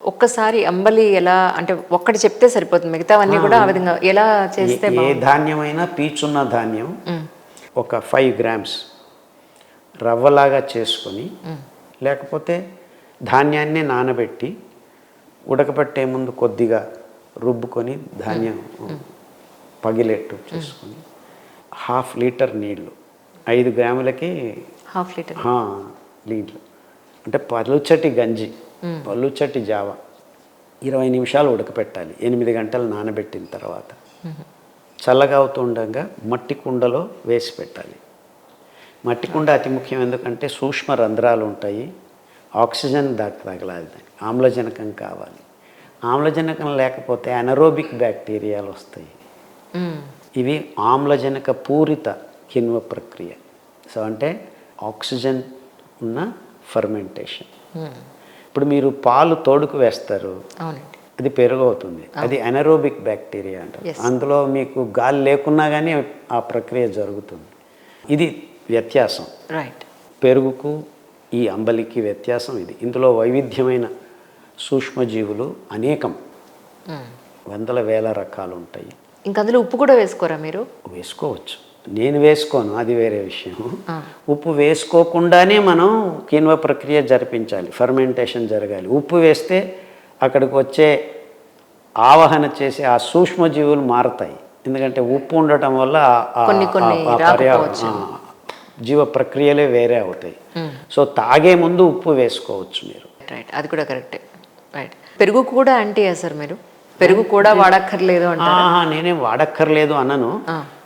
ఒక్కసారి అంబలి ఎలా అంటే ఒక్కటి చెప్తే సరిపోతుంది. మిగతావన్నీ కూడా ఆ విధంగా ఎలా చేస్తే ఏ- ధాన్యమైనా పీచున్న ధాన్యం ఒక ఫైవ్ గ్రామ్స్ రవ్వలాగా చేసుకొని లేకపోతే ధాన్యాన్ని నానబెట్టి ఉడకబెట్టే ముందు కొద్దిగా రుబ్బుకొని ధాన్యం పగిలేట్టు చేసుకొని హాఫ్ లీటర్ నీళ్ళు ఐదు గ్రాములకి హాఫ్ లీటర్. హా, నీళ్ళు. అంటే పలుచటి గంజి. పలుచటి జావ. ఇరవై నిమిషాలు ఉడకపెట్టాలి. ఎనిమిది గంటలు నానబెట్టిన తర్వాత. చల్లగా అవుతుండగా మట్టి కుండలో వేసి పెట్టాలి. మట్టి కుండ అతి ముఖ్యం ఎందుకంటే సూక్ష్మ రంధ్రాలు ఉంటాయి. ఆక్సిజన్ దాకా తగలాలి. దానికి ఆమ్లజనకం కావాలి. ఆమ్లజనకం లేకపోతే అనరోబిక్ బ్యాక్టీరియాలు వస్తాయి. ఇవి ఆమ్లజనక పూరిత కిణ్వ ప్రక్రియ. సో అంటే ఆక్సిజన్ ఉన్న ఫర్మెంటేషన్. ఇప్పుడు మీరు పాలు తోడుకు వేస్తారు. అది పెరుగు అవుతుంది అది అనరోబిక్ బ్యాక్టీరియా అంటారు. అందులో మీకు గాలి లేకున్నా కానీ ఆ ప్రక్రియ జరుగుతుంది. ఇది వ్యత్యాసం. రైట్ పెరుగుకు ఈ అంబలికి వ్యత్యాసం ఇది. ఇందులో వైవిధ్యమైన సూక్ష్మజీవులు అనేకం. వందల వేల రకాలు ఉంటాయి ఇంకా అందులో ఉప్పు కూడా వేసుకోరా మీరు? వేసుకోవచ్చు. నేను వేసుకోను అది వేరే విషయం ఉప్పు వేసుకోకుండానే మనం కిన్వ ప్రక్రియ జరిపించాలి ఫర్మెంటేషన్ జరగాలి. ఉప్పు వేస్తే అక్కడికి వచ్చే ఆవహన చేసే ఆ సూక్ష్మజీవులు మారతాయి. ఎందుకంటే ఉప్పు ఉండటం వల్ల ఆ- ఆ- కొన్ని కొన్ని ఆ- ఆ పర్యా- రాకపోవచ్చు. ఆ జీవ ప్రక్రియలే వేరే అవుతాయి. సో తాగే ముందు ఉప్పు వేసుకోవచ్చు మీరు. రైట్ అది కూడా కరెక్టే రైట్ పెరుగు కూడా అంటే సార్ మీరు? పెరుగు కూడా వాడక్కర్లేదు నేనేం వాడక్కర్లేదు అన్నను.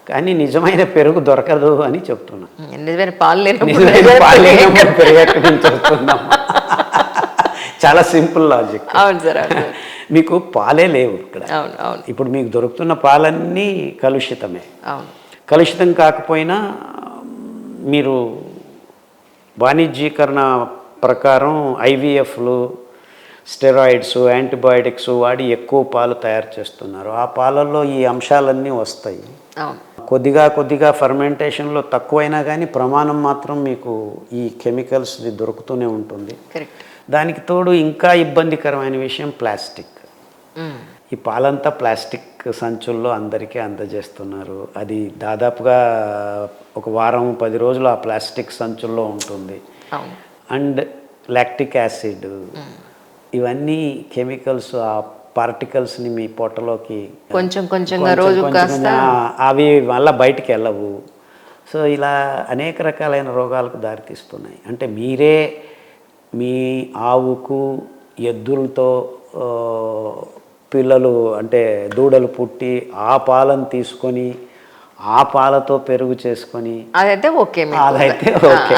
కానీ నిజమైన పెరుగు దొరకదు అని చెప్తున్నా. నిజమైన పాలు లేనప్పుడు నిజమైన నిజమైన పాలు పెరుగు లేనప్పుడు పెరుగు ఎక్కడి నుంచి వస్తుందమ్మా? చాలా సింపుల్ లాజిక్. అవును సార్. మీకు పాలే లేవు ఇక్కడ. ఇప్పుడు మీకు దొరుకుతున్న పాలన్నీ కలుషితమే. కలుషితం కాకపోయినా మీరు వాణిజ్యీకరణ ప్రకారం ఐవీఎఫ్లు స్టెరాయిడ్స్ యాంటీబయాటిక్స్ వాడి ఎక్కువ పాలు తయారు చేస్తున్నారు. ఆ పాలల్లో ఈ అంశాలన్నీ వస్తాయి. కొద్దిగా కొద్దిగా ఫర్మెంటేషన్లో తక్కువైనా కానీ ప్రమాణం మాత్రం మీకు ఈ కెమికల్స్ది దొరుకుతూనే ఉంటుంది. దానికి తోడు ఇంకా ఇబ్బందికరమైన విషయం ప్లాస్టిక్. ఈ పాలంతా ప్లాస్టిక్ సంచుల్లో అందరికీ అందజేస్తున్నారు. అది దాదాపుగా ఒక వారం పది రోజులు ఆ ప్లాస్టిక్ సంచుల్లో ఉంటుంది. And lactic acid. ఇవన్నీ కెమికల్స్ ఆ పార్టికల్స్ని మీ పొట్టలోకి కొంచెం కొంచెంగా కొంచెం రోజు అవి మళ్ళీ బయటికి వెళ్ళవు. సో ఇలా అనేక రకాలైన రోగాలకు దారితీస్తున్నాయి అంటే మీరే మీ ఆవుకు ఎద్దులతో పిల్లలు అంటే దూడలు పుట్టి ఆ పాలను తీసుకొని ఆ పాలతో పెరుగు చేసుకొని అదైతే ఓకే అదైతే ఓకే.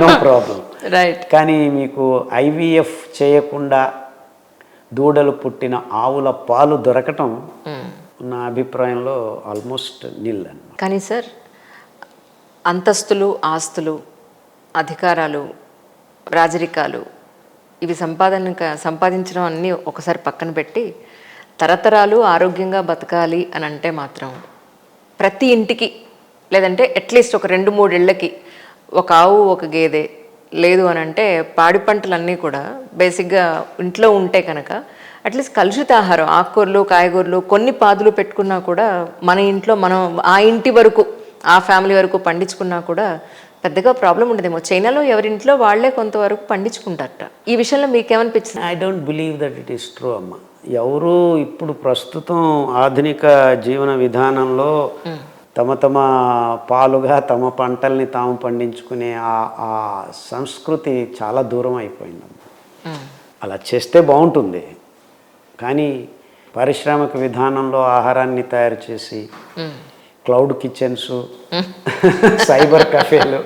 నో ప్రాబ్లం రైట్ కానీ మీకు ఐవీఎఫ్ చేయకుండా దూడలు పుట్టిన ఆవుల పాలు దొరకటం నా అభిప్రాయంలో ఆల్మోస్ట్ నిల్ కానీ సార్ అంతస్తులు ఆస్తులు అధికారాలు రాజరికాలు ఇవి సంపాదన సంపాదించడం అన్నీ ఒకసారి పక్కన పెట్టి తరతరాలు ఆరోగ్యంగా బతకాలి అని అంటే మాత్రం ప్రతి ఇంటికి లేదంటే అట్లీస్ట్ ఒక రెండు మూడేళ్ళకి ఒక ఆవు ఒక గేదె లేదు అని అంటే పాడి పంటలన్నీ కూడా బేసిక్గా ఇంట్లో ఉంటే కనుక అట్లీస్ట్ కలుషిత ఆహారం ఆకుకూరలు కాయగూరలు కొన్ని పాదులు పెట్టుకున్నా కూడా మన ఇంట్లో మనం ఆ ఇంటి వరకు ఆ ఫ్యామిలీ వరకు పండించుకున్నా కూడా పెద్దగా ప్రాబ్లం ఉండదేమో. చైనాలో ఎవరింట్లో వాళ్ళే కొంతవరకు పండించుకుంటారట. ఈ విషయంలో మీకేమనిపించింది I don't believe that it is true అమ్మ. ఎవరు ఇప్పుడు ప్రస్తుతం ఆధునిక జీవన విధానంలో తమ తమ పాలుగా తమ పంటల్ని తాము పండించుకునే ఆ సంస్కృతి చాలా దూరం అయిపోయిందమ్మా. అలా చేస్తే బాగుంటుంది. కానీ పారిశ్రామిక విధానంలో ఆహారాన్ని తయారు చేసి క్లౌడ్ కిచెన్స్ సైబర్ కఫేలు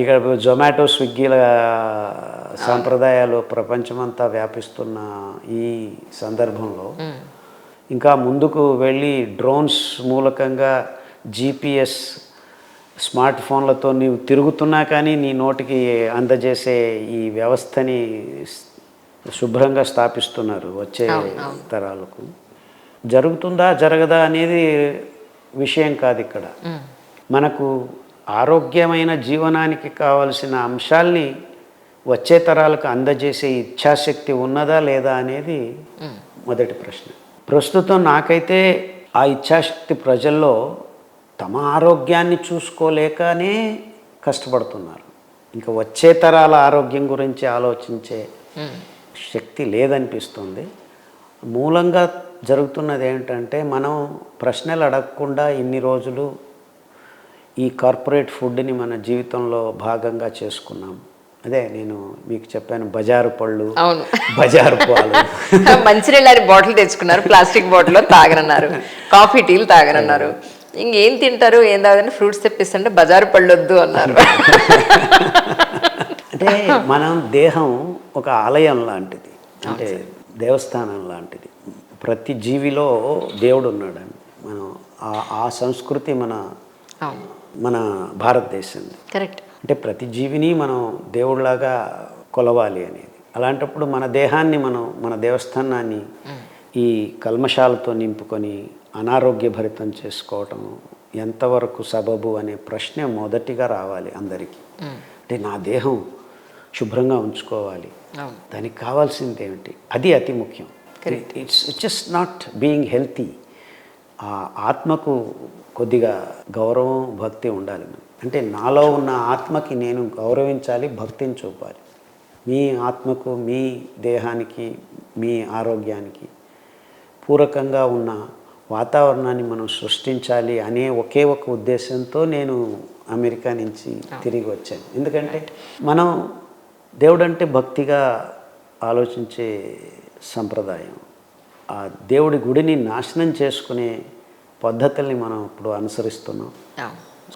ఇక జొమాటో స్విగ్గీల సాంప్రదాయాలు ప్రపంచమంతా వ్యాపిస్తున్న ఈ సందర్భంలో ఇంకా ముందుకు వెళ్ళి డ్రోన్స్ మూలకంగా జీపీఎస్ స్మార్ట్ ఫోన్లతో నీవు తిరుగుతున్నా కానీ నీ నోటికి అందజేసే ఈ వ్యవస్థని శుభ్రంగా స్థాపిస్తున్నారు వచ్చే తరాలకు. జరుగుతుందా జరగదా అనేది విషయం కాదు ఇక్కడ. మనకు ఆరోగ్యమైన జీవనానికి కావలసిన అంశాల్ని వచ్చే తరాలకు అందజేసే ఇచ్ఛాశక్తి ఉన్నదా లేదా అనేది మొదటి ప్రశ్న. ప్రస్తుతం నాకైతే ఆ ఇచ్ఛాశక్తి ప్రజల్లో తమ ఆరోగ్యాన్ని చూసుకోలేకనే కష్టపడుతున్నారు. ఇంకా వచ్చే తరాల ఆరోగ్యం గురించి ఆలోచించే శక్తి లేదనిపిస్తుంది. మూలంగా జరుగుతున్నది ఏంటంటే మనం ప్రశ్నలు అడగకుండా ఇన్ని రోజులు ఈ కార్పొరేట్ ఫుడ్ని మన జీవితంలో భాగంగా చేసుకున్నాం. అదే నేను మీకు చెప్పాను బజారు పళ్ళు అవును. బజారు పాలు. మంచినీళ్ళని బాటిల్ తెచ్చుకున్నారు ప్లాస్టిక్ బాటిల్లో తాగనన్నారు కాఫీ టీలు తాగనన్నారు. ఇంకేం తింటారు ఏం తాగదని ఫ్రూట్స్ తెప్పిస్తుంటే బజారు పళ్ళు వద్దు అన్నారు. అంటే మనం దేహం ఒక ఆలయం లాంటిది అంటే దేవస్థానం లాంటిది. ప్రతి జీవిలో దేవుడు ఉన్నాడని మనం ఆ- సంస్కృతి మన మన భారతదేశంది. కరెక్ట్. అంటే ప్రతి జీవిని మనం దేవుడిలాగా కొలవాలి అనేది. అలాంటప్పుడు మన దేహాన్ని మనం మన దేవస్థానాన్ని ఈ కల్మషాలతో నింపుకొని అనారోగ్యభరితం చేసుకోవటం ఎంతవరకు సబబు అనే ప్రశ్న మొదటిగా రావాలి అందరికీ. అంటే నా దేహం శుభ్రంగా ఉంచుకోవాలి. దానికి కావాల్సింది ఏమిటి? అది అతి ముఖ్యం. It's it's just not being healthy ఆ ఆత్మకు కొద్దిగా గౌరవం భక్తి ఉండాలి అంటే నాలో ఉన్న ఆత్మకి నేను గౌరవించాలి భక్తిని చూపాలి. మీ ఆత్మకు మీ దేహానికి మీ ఆరోగ్యానికి పూరకంగా ఉన్న వాతావరణాన్ని మనం సృష్టించాలి అనే ఒకే ఒక ఉద్దేశంతో నేను అమెరికా నుంచి తిరిగి వచ్చాను. ఎందుకంటే మనం దేవుడు అంటే భక్తిగా ఆలోచించే సంప్రదాయం. ఆ దేవుడి గుడిని నాశనం చేసుకునే పద్ధతుల్ని మనం ఇప్పుడు అనుసరిస్తున్నాం.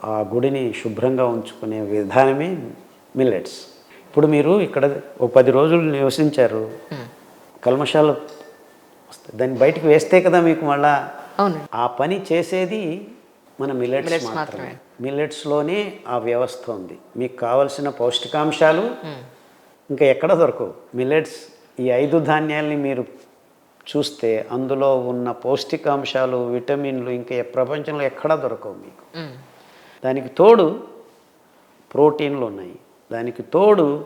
ఆ గుడిని శుభ్రంగా ఉంచుకునే విధానమే మిల్లెట్స్. ఇప్పుడు మీరు ఇక్కడ ఒక పది రోజులు నివసించారు. కల్మషాలు వస్తాయి. దాన్ని బయటికి వేస్తే కదా మీకు మళ్ళా ఆ పని చేసేది మన మిల్లెట్స్ మాత్రమే. మిల్లెట్స్లోనే ఆ వ్యవస్థ ఉంది. మీకు కావలసిన పౌష్టికాంశాలు ఇంకా ఎక్కడ దొరకవు. మిల్లెట్స్ ఈ ఐదు ధాన్యాల్ని మీరు చూస్తే అందులో ఉన్న పౌష్టికాంశాలు విటమిన్లు ఇంకా ప్రపంచంలో ఎక్కడా దొరకవు మీకు. మ్మ్. దానికి తోడు ప్రోటీన్లు ఉన్నాయి. దానికి తోడు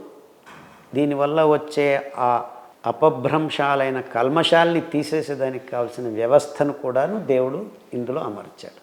దీనివల్ల వచ్చే ఆ అపభ్రంశాలైన కల్మశాల్ని తీసేసేదానికి కావాల్సిన వ్యవస్థను కూడాను దేవుడు ఇందులో అమర్చాడు.